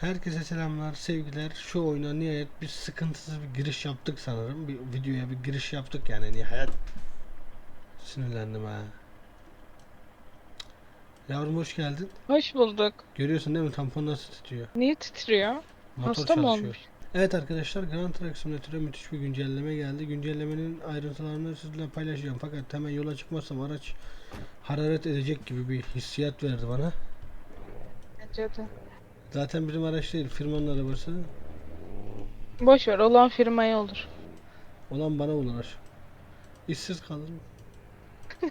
Herkese selamlar, sevgiler. Şu oyuna nihayet bir sıkıntısız bir giriş yaptık sanırım. Bir videoya bir giriş yaptık yani nihayet. Sinirlendim ha. Yavrum hoş geldin. Hoş bulduk. Görüyorsun değil mi tampon nasıl titriyor? Niye titriyor? Motor Hasta mı çalışıyor. olmuş? Evet arkadaşlar Grand Truck Simulator'a müthiş bir güncelleme geldi. Güncellemenin ayrıntılarını sizinle paylaşacağım. Fakat hemen yola çıkmazsam araç hararet edecek gibi bir hissiyat verdi bana. Bence de. Zaten bizim araç değil firmanın arabası. Boş ver olan firmaya olur. Olan bana ulaşır. İşsiz kalırım.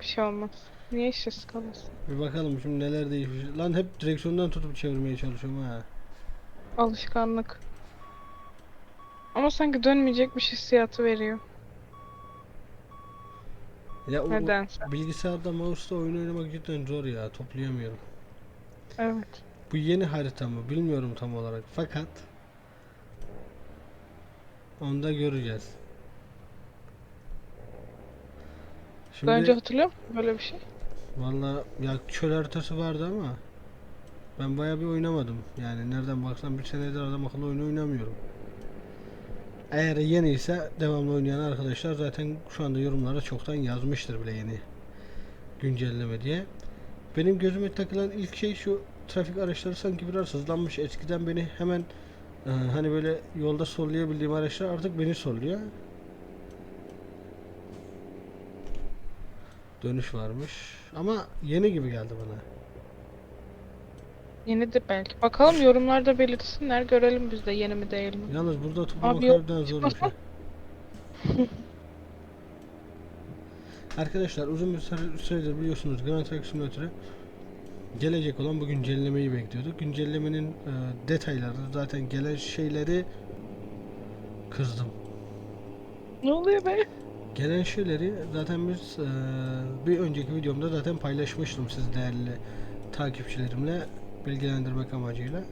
Bir şey olmaz. Niye işsiz kalırsın? Bir bakalım şimdi neler değişmiş. Lan hep direksiyondan tutup çevirmeye çalışıyorum ha. Alışkanlık. Ama sanki dönmeyecekmiş hissiyatı veriyor. Ya o Nedense. bilgisayarda mouse'da oyun oynamak cidden zor ya. Toplayamıyorum. Evet. Bu yeni harita mı bilmiyorum tam olarak. Fakat onu da göreceğiz. Şimdi Daha önce hatırlıyor musun böyle bir şey? Valla ya çöl haritası vardı ama ben bayağı bir oynamadım. Yani nereden baksan bir senedir adam akıllı oyunu oynamıyorum. Eğer yeni ise devamlı oynayan arkadaşlar zaten şu anda yorumlara çoktan yazmıştır bile yeni güncelleme diye. Benim gözüme takılan ilk şey şu trafik araçları sanki biraz hızlanmış. Eskiden beni hemen e, hani böyle yolda sollayabildiğim araçlar artık beni solluyor. Dönüş varmış. Ama yeni gibi geldi bana. Yenidir belki. Bakalım yorumlarda belirtsinler görelim biz de yeni mi değil mi? Yalnız burada yok, harbiden zormuş. ha. Arkadaşlar uzun bir süre- süredir biliyorsunuz Grand Truck Simulator'a gelecek olan bu güncellemeyi bekliyorduk. Güncellemenin e, detayları zaten gelen şeyleri kızdım. Ne oluyor be? Gelen şeyleri zaten biz e, bir önceki videomda zaten paylaşmıştım siz değerli takipçilerimle bilgilendirmek amacıyla.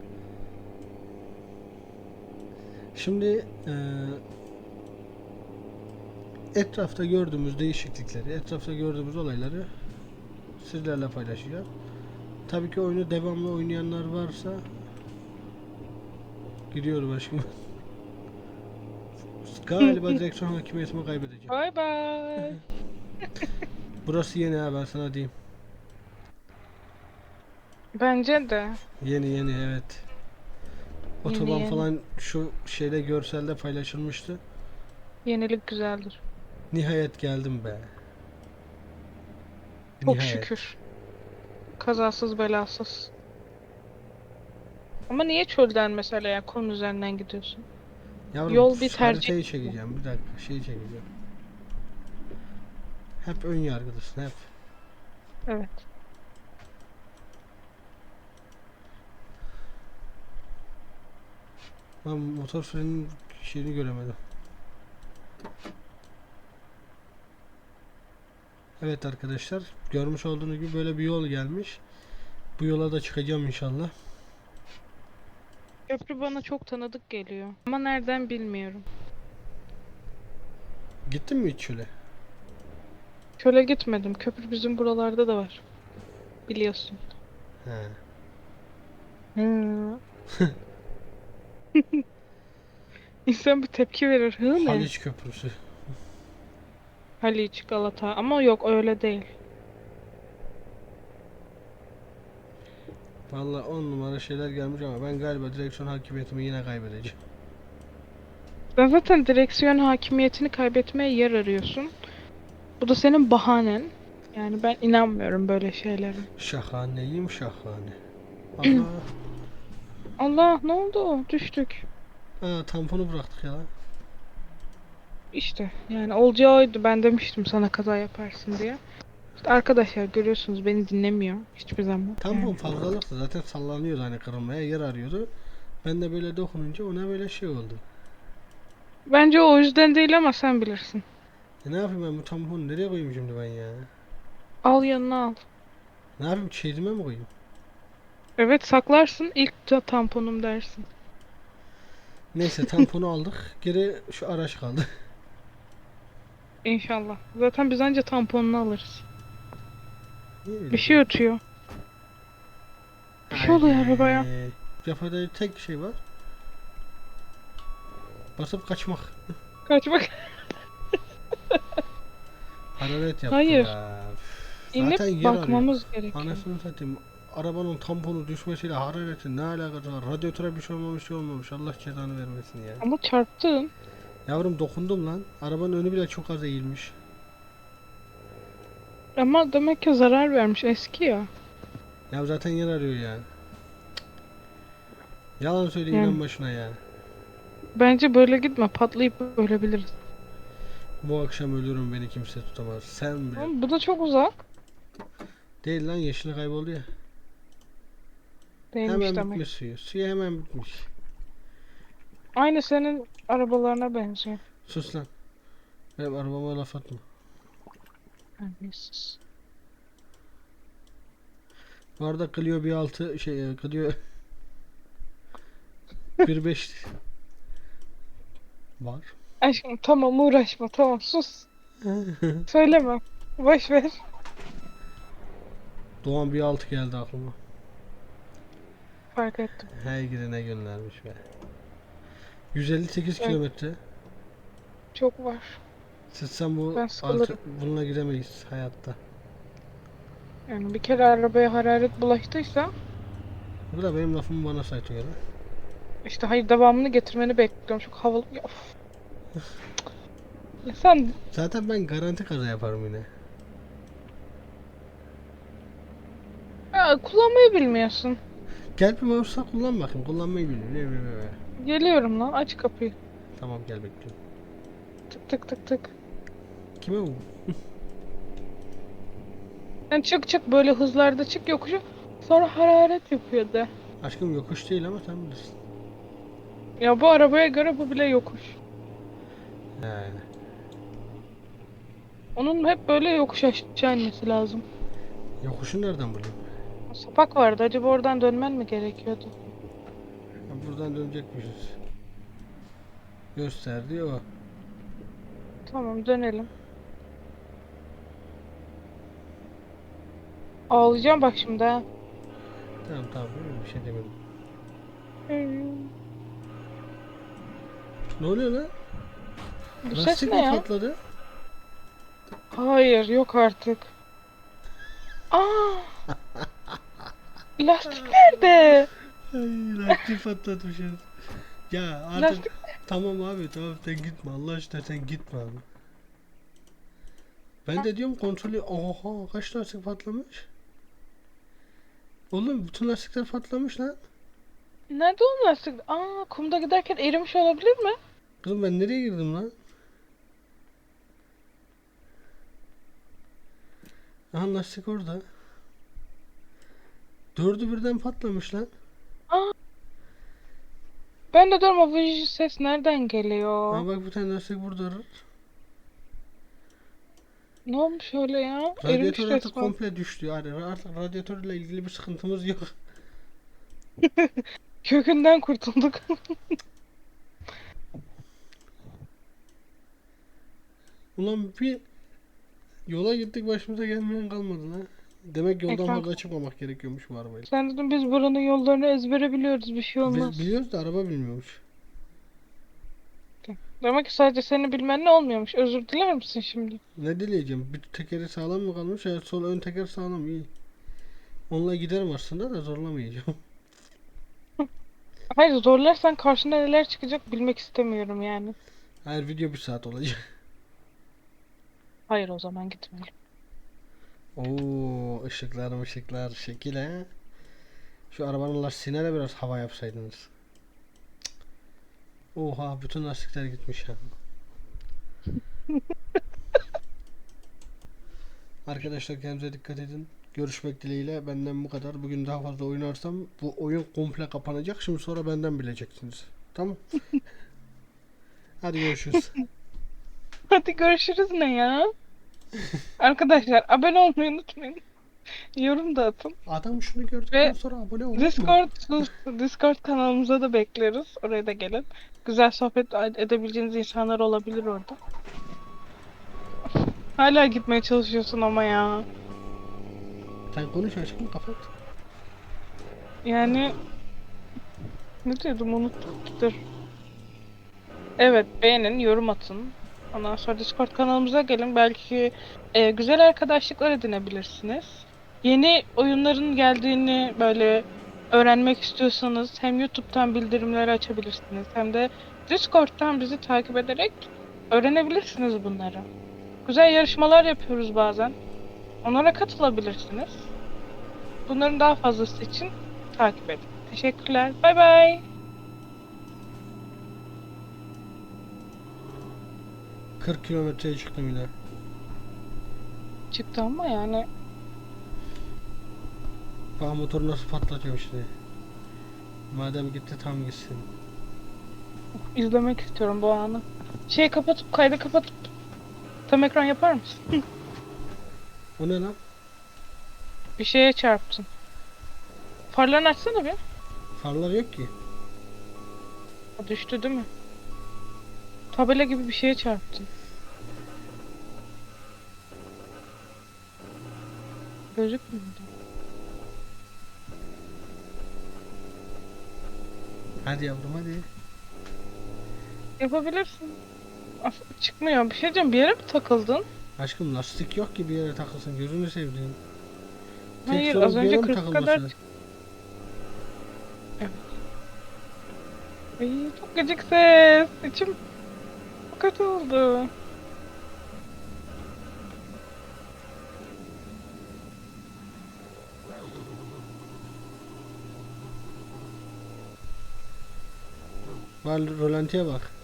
Şimdi e, etrafta gördüğümüz değişiklikleri, etrafta gördüğümüz olayları sizlerle paylaşacağız. Tabii ki oyunu devamlı oynayanlar varsa gidiyorum aşkım. Galiba direksiyon hakimiyetimi kaybedeceğim. Bay bay. Burası yeni ha ben sana diyeyim. Bence de. Yeni yeni evet. Yeni, Otoban yeni. falan şu şeyde görselde paylaşılmıştı. Yenilik güzeldir. Nihayet geldim be. Çok Nihayet. şükür. Kazasız belasız. Ama niye çölden mesela ya kum üzerinden gidiyorsun? Yavrum, Yol bir tercih. Haritayı çekeceğim bir dakika şeyi çekeceğim. Hep ön yargılısın hep. Evet. Ben motor frenin şeyini göremedim. Evet arkadaşlar görmüş olduğunuz gibi böyle bir yol gelmiş. Bu yola da çıkacağım inşallah. Köprü bana çok tanıdık geliyor. Ama nereden bilmiyorum. Gittin mi hiç şöyle? Çöle gitmedim. Köprü bizim buralarda da var. Biliyorsun. He. Hı. İnsan bir tepki verir. Hı ne? Haliç Köprüsü. Haliç, Galata. Ama yok öyle değil. Vallahi on numara şeyler gelmiş ama ben galiba direksiyon hakimiyetimi yine kaybedeceğim. Sen zaten direksiyon hakimiyetini kaybetmeye yer arıyorsun. Bu da senin bahanen. Yani ben inanmıyorum böyle şeylere. Şahaneyim şahane. Allah. Allah ne oldu? Düştük. Aa, tamponu bıraktık ya. İşte yani olacağı oydu. Ben demiştim sana kaza yaparsın diye. İşte arkadaşlar görüyorsunuz beni dinlemiyor hiçbir zaman. Tampon Yani. fazlalıktı zaten sallanıyordu hani kırılmaya yer arıyordu. Ben de böyle dokununca ona böyle şey oldu. Bence o yüzden değil ama sen bilirsin. E ne yapayım ben bu tamponu nereye koyayım şimdi ben ya? Al yanına al. Ne yapayım çeyizime mi koyayım? Evet saklarsın ilk da tamponum dersin. Neyse tamponu aldık. Geri şu araç kaldı. İnşallah. Zaten biz anca tamponunu alırız. Öyle Bir şey ötüyor. Bir şey oluyor arabaya. Yapacak tek şey var. Basıp kaçmak. Kaçmak. Hararet yaptı Hayır. ya. İnip Zaten yer arıyor. bakmamız gerekiyor. Anasını satayım. Arabanın tamponu düşmesiyle hararetin ne alakası var? Radyatöre bir şey olmamış şey olmamış. Allah cezanı vermesin ya. Ama çarptın. Yavrum dokundum lan. Arabanın önü bile çok az eğilmiş. Ama demek ki zarar vermiş eski ya. Ya zaten yer arıyor yani. Yalan söyle Yani. inan başına ya. Bence böyle gitme patlayıp ölebiliriz. Bu akşam ölürüm beni kimse tutamaz. Sen bile. Ama bu da çok uzak. Değil lan yeşili kayboldu ya. Değilmiş hemen demek. bitmiş suyu. Suyu hemen bitmiş. Aynı senin arabalarına benziyor. Sus lan. Benim arabama laf atma. Terbiyesiz. Bu arada Clio bir altı şey e, Clio bir beş var. Aşkım tamam uğraşma tamam sus. Söyleme. Boş ver. Doğan bir altı geldi aklıma. Fark ettim. Her girine göndermiş be. 158 Evet. kilometre. Çok var. Sıçsam bu Ben altı, bununla gidemeyiz hayatta. Yani bir kere arabaya hararet bulaştıysa Bu da benim lafımı bana saytıyor. ha. işte hayır devamını getirmeni bekliyorum. Çok havalı. Ya, of. Ya sen Zaten ben garanti kaza yaparım yine. ya, kullanmayı bilmiyorsun. Gel bir mouse'a kullan bakayım. Kullanmayı biliyor. Ne ne. Geliyorum lan aç kapıyı. Tamam gel bekliyorum. Tık tık tık tık. Kime bu? Yani çık çık böyle hızlarda çık yokuşu. Sonra hararet yapıyor de. Aşkım yokuş değil ama sen bilirsin. Ya bu arabaya göre bu bile yokuş. He. Onun hep böyle yokuş aşağı inmesi lazım. Yokuşu nereden bulayım? Sapak vardı. Acaba oradan dönmen mi gerekiyordu? Buradan dönecekmişiz. Gösterdi o. Tamam dönelim. Ağlayacağım bak şimdi ha. Tamam tamam bir şey demedim. Ne oluyor lan? Bu ses Lastik ne ya? patladı? Hayır yok artık. Aa! Lastik nerede? Ay lastik patlatmış herif. Ya artık Lastik tamam abi tamam sen gitme Allah aşkına sen gitme abi. Ben de diyorum kontrolü oha kaç lastik patlamış? Oğlum bütün lastikler patlamış lan. nerede o lastik? Aa kumda giderken erimiş olabilir mi? Kızım ben nereye girdim lan? Aha lastik orada. Dördü birden patlamış lan. Ben de diyorum vıj ses nereden geliyor? Ha bak bir tane lastik burada. Ne olmuş öyle ya? Erimiş Radyatör artık resmen. komple düştü. Yani artık radyatörle ilgili bir sıkıntımız yok. Kökünden kurtulduk. Ulan bir yola gittik başımıza gelmeyen kalmadı lan. Demek yoldan Ekran- fazla çıkmamak gerekiyormuş bu arabayla. Sen dedim biz buranın yollarını ezbere biliyoruz bir şey Biz olmaz. biliyoruz da araba bilmiyormuş. Demek ki sadece seni bilmenle olmuyormuş. Özür diler misin şimdi? Ne dileyeceğim? Bir tekeri sağlam mı kalmış? Evet sol ön teker sağlam iyi. Onunla giderim aslında da zorlamayacağım. Hayır zorlarsan karşına neler çıkacak bilmek istemiyorum yani. Her video bir saat olacak. Hayır o zaman gitmeyelim. Oo ışıklar ışıklar şekil he. Şu arabanın lastiğine de biraz hava yapsaydınız. Oha bütün lastikler gitmiş ha. Arkadaşlar kendinize dikkat edin. Görüşmek dileğiyle benden bu kadar. Bugün daha fazla oynarsam bu oyun komple kapanacak. Şimdi sonra benden bileceksiniz. Tamam. Hadi görüşürüz. Hadi görüşürüz ne ya? Arkadaşlar abone olmayı unutmayın. Yorum da atın. Adam şunu gördükten Ve sonra abone olmuş mu? Discord, Discord kanalımıza da bekleriz. Oraya da gelin. Güzel sohbet edebileceğiniz insanlar olabilir orada. Hala gitmeye çalışıyorsun ama ya. Sen konuş aşkım kapat. yani ne diyordum unuttum. Dur. Evet beğenin, yorum atın. Ondan sonra Discord kanalımıza gelin. Belki e, güzel arkadaşlıklar edinebilirsiniz. Yeni oyunların geldiğini böyle öğrenmek istiyorsanız hem YouTube'dan bildirimleri açabilirsiniz hem de Discord'dan bizi takip ederek öğrenebilirsiniz bunları. Güzel yarışmalar yapıyoruz bazen. Onlara katılabilirsiniz. Bunların daha fazlası için takip edin. Teşekkürler. Bay bay. 40 kilometreye çıktım yine. Çıktı ama yani Bak motoru nasıl patlatacağım şimdi. Madem gitti tam gitsin. izlemek istiyorum bu anı. Şeyi kapatıp kaydı kapatıp tam ekran yapar mısın? O ne lan? Bir şeye çarptın. Farlarını açsana bir. Farlar yok ki. O düştü değil mi? Tabela gibi bir şeye çarptın. Gözükmüyor. Hadi yavrum hadi. Yapabilirsin. As- çıkmıyor. Bir şey diyeceğim. Bir yere mi takıldın? Aşkım lastik yok ki bir yere takılsın gözünü sevdiğim. Tek Hayır az önce yere mi 40 kadar Evet. Ay çok gıcık ses. İçim çok kötü oldu. Var rolantiye bak.